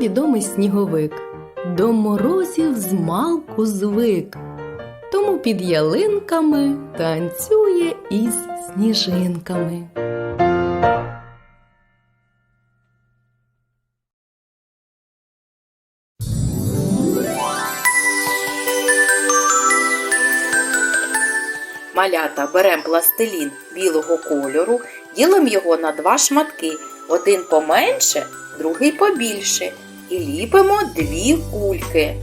відомий сніговик. До морозів змалку звик. Тому під ялинками танцює із сніжинками. Малята беремо пластилін білого кольору, ділимо його на два шматки, один поменше, другий побільше, і ліпимо дві кульки.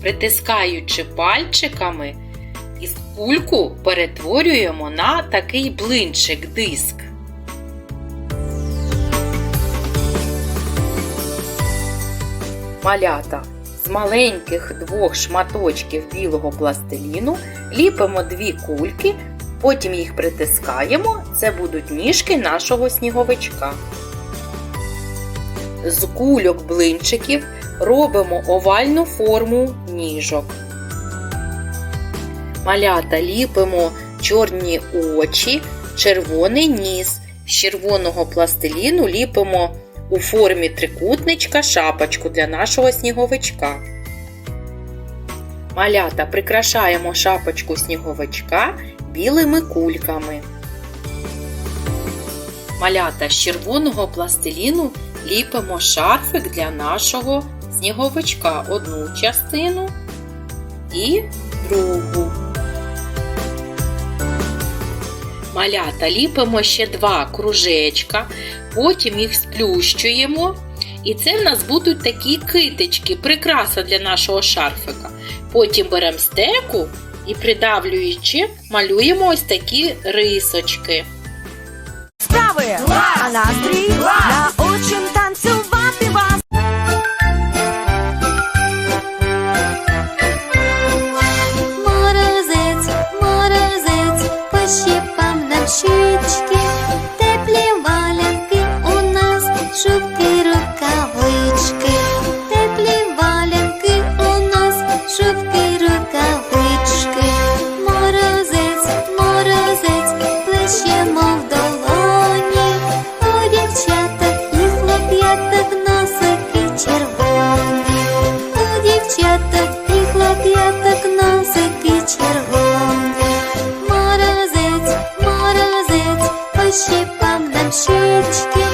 Притискаючи пальчиками, із кульку перетворюємо на такий блинчик диск. Малята з маленьких двох шматочків білого пластиліну ліпимо дві кульки, потім їх притискаємо. Це будуть ніжки нашого сніговичка. З кульок блинчиків робимо овальну форму ніжок. Малята ліпимо чорні очі, червоний ніс. З червоного пластиліну ліпимо у формі трикутничка шапочку для нашого сніговичка. Малята прикрашаємо шапочку сніговичка білими кульками. Малята з червоного пластиліну ліпимо шарфик для нашого сніговичка одну частину і другу. Малята ліпимо ще два кружечка, потім їх сплющуємо. І це в нас будуть такі китички, прикраса для нашого шарфика. Потім беремо стеку і придавлюючи, малюємо ось такі рисочки. справи, а настрій шубки, рукавички, теплі валянки у нас, шубки, рукавички, морозець, морозець, плещемо в долоні, у дівчаток і хлоп'яток носики червоні, у дівчаток і хлоп'яток носики червоні. Морозець, морозець, пощипав нам щічки,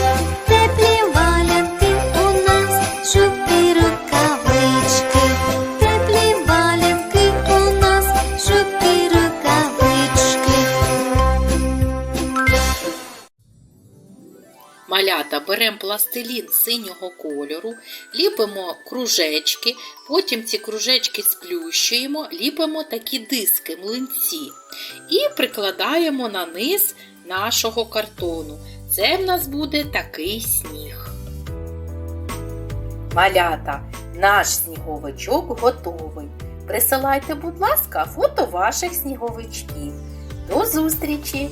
Малята беремо пластилін синього кольору, ліпимо кружечки, потім ці кружечки сплющуємо, ліпимо такі диски, млинці і прикладаємо на низ нашого картону. Це в нас буде такий сніг. Малята, наш сніговичок готовий. Присилайте, будь ласка, фото ваших сніговичків. До зустрічі!